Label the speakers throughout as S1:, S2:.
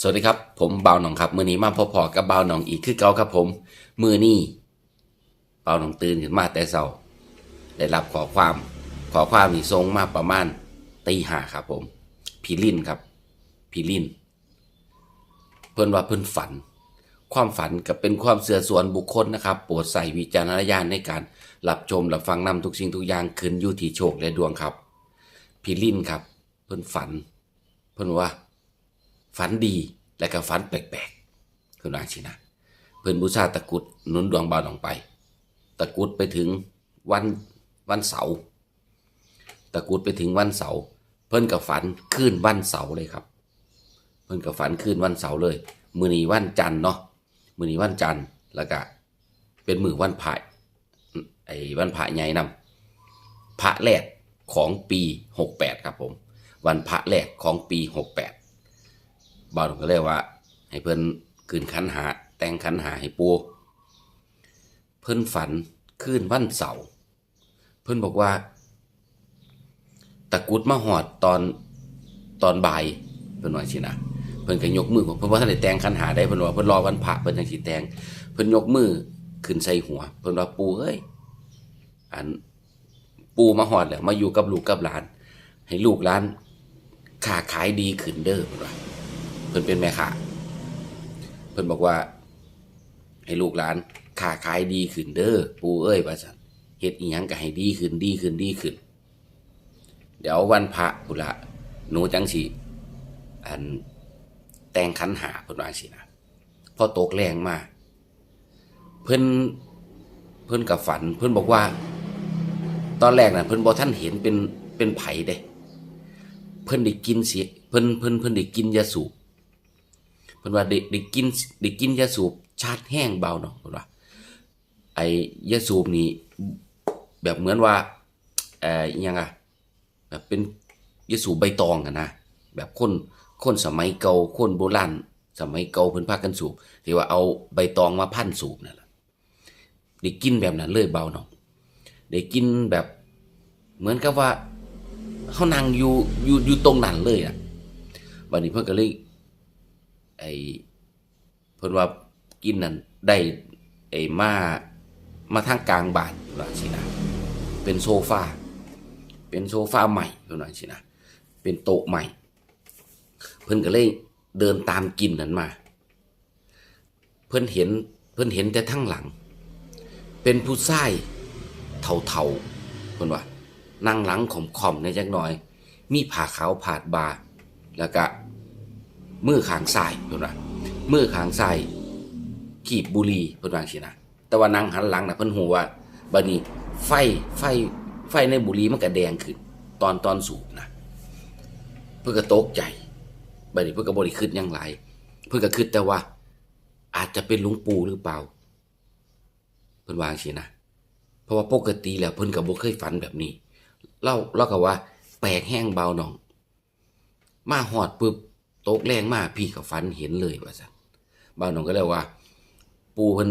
S1: สวัสดีครับ ผมบ่าวหนองครับ มือนี้มาพอๆกับบ่าวหนองอีกคือเก่าครับผม มือนี้บ่าวหนองตื่นขึ้นมาแต่เช้าได้รับขอความขอความนี่ทรงมาประมาณตีห้าครับ ผมพี่ลินครับพี่ลินเพิ่อนว่าเพิ่อนฝัน ความฝันก็เป็นความเสื่อส่วนบุคคลนะครับโปรดใส่วิจารณญาณในการรับชมรับฟังนำทุกสิ่งทุกอย่างขึ้นอยู่ที่โชคและดวงครับพี่ลินครับ เพิ่อนฝัน เพิ่อนว่า ฝันดีและก็ฝันแปลกๆคือว่าชินะ เพิ่นบูชาตะกุดนุนดวงบาวลงไป ตะกุดไปถึงวันวันเสาร์ตะกุดไปถึงวันเสาร์เพิ่นกับฝันคืนวันเสาร์เลยครับ เพิ่นกับฝันคืนวันเสาร์เลย มือนีวันจันทร์เนาะมือนีวันจันทร์แล้วก็เป็นมือวันพระไอ้วันพระใหญ่นำพระแรกของปี 68 ครับผม วันพระแรกของปี 68 บ่าวหลวงก็เลยว่า ให้เพิ่นคืนขันหา แต่งขันหาให้ปูเพิ่นฝันคืนวันเสาร์เพิ่นบอกว่า ตะกุดมาหอดตอนตอนบ่ายเพิ่นว่าสินะเพิ่นก็ยกมือเพิ่นว่าท่านได้แต่งขันหาได้เพิ่นว่าเพิ่นรอวันพระเพิ่นจังสิแต่งเพิ่นยกมือขึ้นใส่หัว เพิ่นว่าปูเอ้ยอันปูมาหอดแล้วมาอยู่กับลูกกับหลาน ให้ลูกหลานค้าขายดีขึ้นเด้อเพิ่นว่า พิ่นเป็นแม่ค้าเพิ่นบอกว่า ให้ลูกหลานค้าขายดีขึ้นเด้อปู่เอ้ยว่าซั่นเฮ็ดอีหยังก็ให้ดีขึ้นดีขึ้นดีขึ้น เดี๋ยววันพระพุละหนูจังสิอันแต่งขันหาเพิ่นว่าสินะพอตกแรงมาเพิ่นเพิ่นกับฝัน เพิ่นบอกว่า ตอนแรกน่ะเพิ่นบ่ท่านเห็นเป็นเป็นไผ่เด้ เพิ่นได้กินเสียเพิ่นเพิ่นเพิ่นได้กินยาสูบ เพิ่นว่าได้ได้กินได้กินยาสูบชาดแห้งเบาเนาะเพิ่นว่าไอ้ยาสูบนี่แบบเหมือนว่าเอ่อยังอะแบบเป็นยาสูบใบตองอะนะแบบคนคนสมัยเก่าคนโบราณสมัยเก่าเพิ่นพากันสูบที่ว่าเอาใบตองมาพันสูบนั่นแหละได้กินแบบนั้นเลยเบาเนาะได้กินแบบเหมือนกับว่าเขานั่งอยู่อยู่อยู่ตรงนั้นเลยอะวันนี้เพิ่นก็เลย ไอ้เพิ่นว่ากินนั่นได้ไอ้มามาทางกลางบ้านเพิ่นว่าสินะเป็นโซฟาเป็นโซฟาใหม่เพิ่นว่าสินะเป็นโต๊ะใหม่ เพิ่นก็เลยเดินตามกินนั้นมา เพิ่นเห็นเพิ่นเห็นแต่ทั้งหลัง เป็นผู้ชายเทาๆเพิ่นว่านั่งหลังขอมๆในจักหน่อย มีผ้าขาวผาดบาแล้วก็ มือขางซ้ายเพิ่นว่ามือขางซ้ายขีบบุรีเพิ่นว่าสินะแต่ว่านั่งหันหลังนะเพิ่นฮู้ว่าบัดนี้ไฟไฟไฟในบุรีมันก็แดงขึ้น ตอนตอนสูบนะเพิ่นก็ตกใจบัดนี้เพิ่นก็บ่ได้คิดหยังหลายเพิ่นก็คิดแต่ว่า อาจจะเป็นหลวงปู่หรือเปล่าเพิ่นว่างซี่นะเพราะว่าปกติแล้วเพิ่นก็บ่เคยฝันแบบนี้เล่าเล่ากับว่า แปลกแห้งเบาหนอง มาหอดปุ๊บ ตกแรงมากพี่กับฝันเห็นเลยว่าสันเบาหนองก็เลยว่า ปูเพิ่น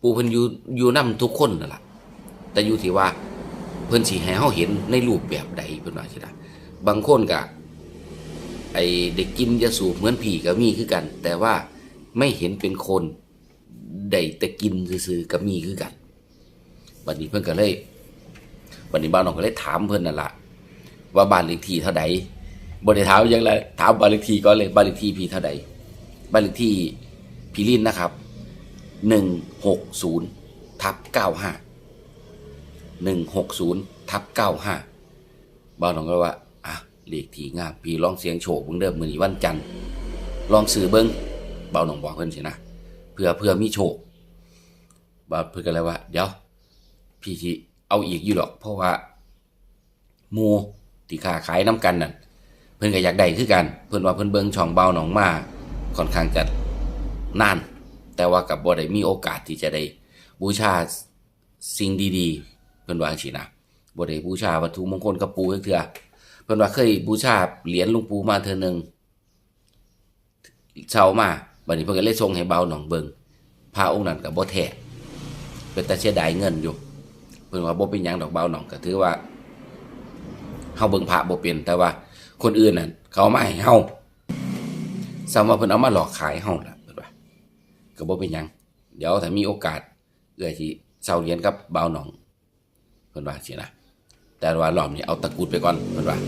S1: ปูเพิ่นอยู่อยู่นํทุกคนนั่นแหละแต่อยู่ที่ว่าเพิ่นสิให้เฮาเห็นในรูปแบบใดเพิ่นว่าสินะบางคนก็ไอเด็กกินยาสูบเหมือนผีก็มีคือกัน แต่ว่าไม่เห็นเป็นคนได้แต่กินซื่อๆก็มีคือกันบัดนี้เพิ่นก็เลยวันนี้บ้านน้องก็เลยถามเพิ่นนั่นละว่าบ้านเลขที่เท่าใด บ่ได้ถามยังไรถามบ้านเลขที่ก่อนเลยบ้านเลขที่พี่เท่าใดบ้านเลขที่พี่ลินนะครับหนึ่งหกศูนย์ทับเก้าห้าหนึ่งหกศูนย์ทับเก้าห้าบ้านน้องก็ว่าอะเลขที่งามพี่ลองเสียงโชคเบิ่งเด้อมื้อนีวันจันทร์ลองซื้อเบิ่งบ้านน้องบอกเพิ่นสินะเพื่อเพื่อมีโชคบ้านเพิ่นก็เลยว่า เดี๋ยว พี่ที่เอาอีกอยู่หรอก เพราะว่ามูที่ค้าขายน้ำกันนั่น เพิ่นก็อยากได้คือกัน เพิ่นว่าเพิ่นเบิ่งช่องเบาหนองมาค่อนข้างจะนาน แต่ว่ากับบ่ได้มีโอกาสที่จะได้บูชาสิ่งดีๆ เพิ่นว่าจังซี่นะบ่ได้บูชาวัตถุมงคลกับปู่จักเทื่อเพิ่นว่าเคยบูชาเหรียญหลวงปู่มาเทื่อหนึงเช้ามาบัดนี้เพิ่นก็เลยส่งให้เบาหนองเบิงพระองค์นั้นก็บ่แท้เป็นแต่เสียดายเงินอยู่เพิ่นว่าบ่เป็นหยังดอกเบาหนองก็ถือว่าเฮาเบิ่งพระบ่เป็นแต่ว่า คนอื่นน่ะเขามาให้เฮาซ้ำว่าเพิ่นเอามาหลอกขายเฮาล่ะเพิ่นว่าก็บ่เป็นหยัง เดี๋ยวถ้ามีโอกาสเอื้อยที่เซาเรียนกับบ่าวหนองเพิ่นว่าสินะแต่ว่ารอบนี้เอาตะกุดไปก่อนเพิ่นว่า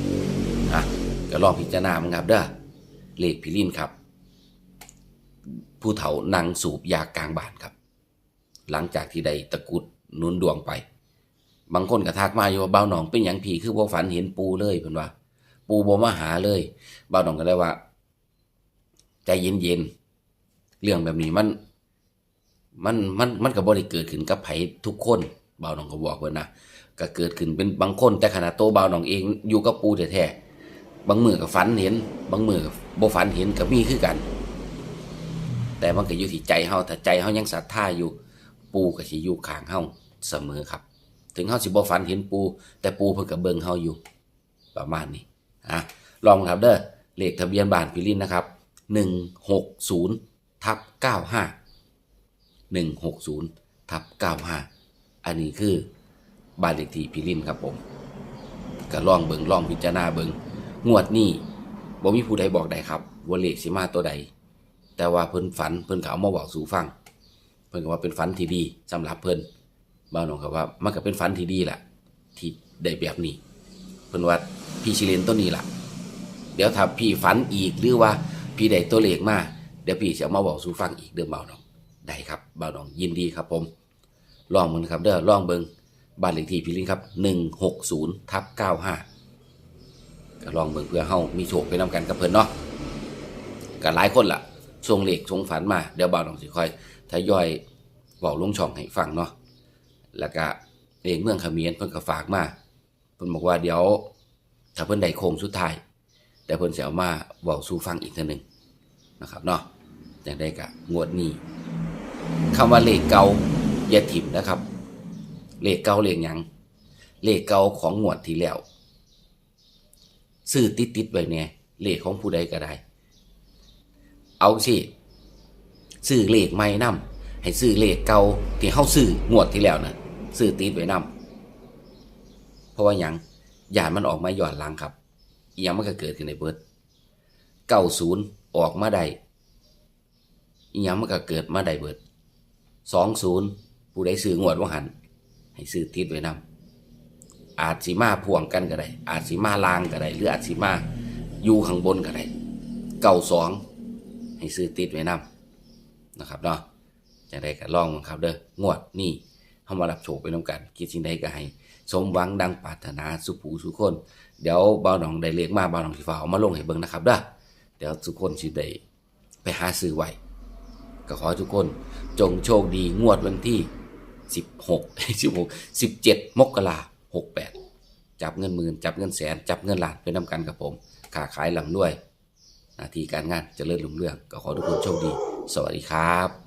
S1: อะก็ลองพิจารณามันครับเด้อเลขพิลินครับ ผู้เฒ่านั่งสูบยากลางบ้านครับ หลังจากที่ได้ตะกุดนุนดวงไป บางคนก็ทักมาอยู่ว่าเบาหนองเป็นหยังผีคือบ่ฝันเห็นปูเลยเพิ่นว่า ปูบ่มาหาเลยเบาหนองก็เลยว่า ใจเย็นๆเรื่องแบบนี้มัน มันมันมันก็บ่ได้เกิดขึ้นกับไผทุกคนเบาหนองก็บอกเพิ่นนะก็เกิดขึ้นเป็นบางคนแต่ขณะโตเบาหนองเองอยู่กับปูแท้ๆบางมือก็ฝันเห็น บางมือก็บ่ฝันเห็นก็มีคือกัน แต่มันก็อยู่ที่ใจเฮาถ้าใจเฮายังศรัทธาอยู่ ปูก็สิอยู่ข้างเฮาเสมอครับ ถึงเฮาสิบ่ฝันเห็นปู แต่ปูเพิ่นก็เบิ่งเฮาอยู่ประมาณนี้ อะลองครับเด้อเลขทะเบียนบ้านพิลินนะครับ 160ทับ95 160ทับ95 อันนี้คือบ้านเลขที่พิลินครับผมก็ลองเบิงลองพิจารณาเบิงงวดนี้บ่มีผู้ใดบอกได้ครับว่าเลขสิมาตัวใด แต่ว่าเพิ่นฝันเพิ่นก็เอามาบอกสู่ฟัง เพิ่นก็ว่าเป็นฝันที่ดีสำหรับเพิ่นบ้าวน้องก็ว่ามันก็เป็นฝันที่ดีแหละที่ได้แบบนี้ เพิ่นว่า พี่ชิเลนตัวนี้ล่ะ เดี๋ยวถ้าพี่ฝันอีกหรือว่าพี่ได้ตัวเลขมาเดี๋ยวพี่จะมาบอกสู่ฟังอีกเด้อบ้าน้องได้ครับเบาน้องยินดีครับผมลองมึงครับเด้อลองเบิงบ้านเลขที่พี่ลินครับ160ทับ95ก็ลองเบิงเพื่อเฮามีโชคไปนํกันกับเพิ่นเนาะก็หลายคนล่ะทรงเหล็กทรงฝันมาเดี๋ยวเบาน้องสิค่อยทยอยบอกลงช่องให้ฟังเนาะแล้วก็เองเมืองเขมีนเพิ่นก็ฝากมาเพิ่นบอกว่าเดี๋ยว ถ้าเพิ่นได้โคงสุดท้าย แต่เพิ่นสิเอามาเว้าสู่ฟังอีกเทื่อหนึงนะครับเนาะจังได้ก็งวดนี้คำว่าเลขเก่าอย่าถิ่มนะครับ เลขเก่าเลขหยังเลขเก่าของงวดที่แล้วซื้อติดๆไว้แน่ยเลขของผู้ใดก็ได้ เอาสิซื้อเลขใหม่นำให้ซื้อเลขเก่าที่เฮาซื้องวดที่แล้วนะซื้อติดไว้นำเพราะว่าหยัง อย่ามันออกมาหย้อนหลังครับยังมันก็เกิดขึ้นในเบิร์ดเก้าศูนย์ออกมาได้ยังมันก็เกิดมาได้เบิดสองศูนย์ผู้ใดซื้องวดว่าหัน ให้ซื้อติดไว้นำอาจสิมาพ่วงกันก็ได้ อาจสิมาลางก็ได้ หรืออาจสิมาอยู่ข้างบนก็ได้เก้าสองให้ซื้อติดไว้นำนะครับเนาะจะได้ก็ลองครับเด้องวดนี่ เฮามารับโชคไปนํกันคิดสิ่งใดก็ให้สมหวังดังปรารถนาสุขูสุขคน เดี๋ยวบ่าวหนองได้เลขมาบ่าวหนองสิฟ้าเอามาลงให้เบิ่งนะครับเด้อเดี๋ยวทุคนสิได้ไปหาซื้อไว้ก็ขอทุกคนจงโชคดีงวดวันที่ 16 16 17 มกราคม68จับเงินหมื่น จับเงินแสน จับเงินล้านไปนำกันกับผมค้าขายลำด้วยหน้าที่การงานจเจริญรุ่งเรือง ก็ขอทุกคนโชคดี สวัสดีครับ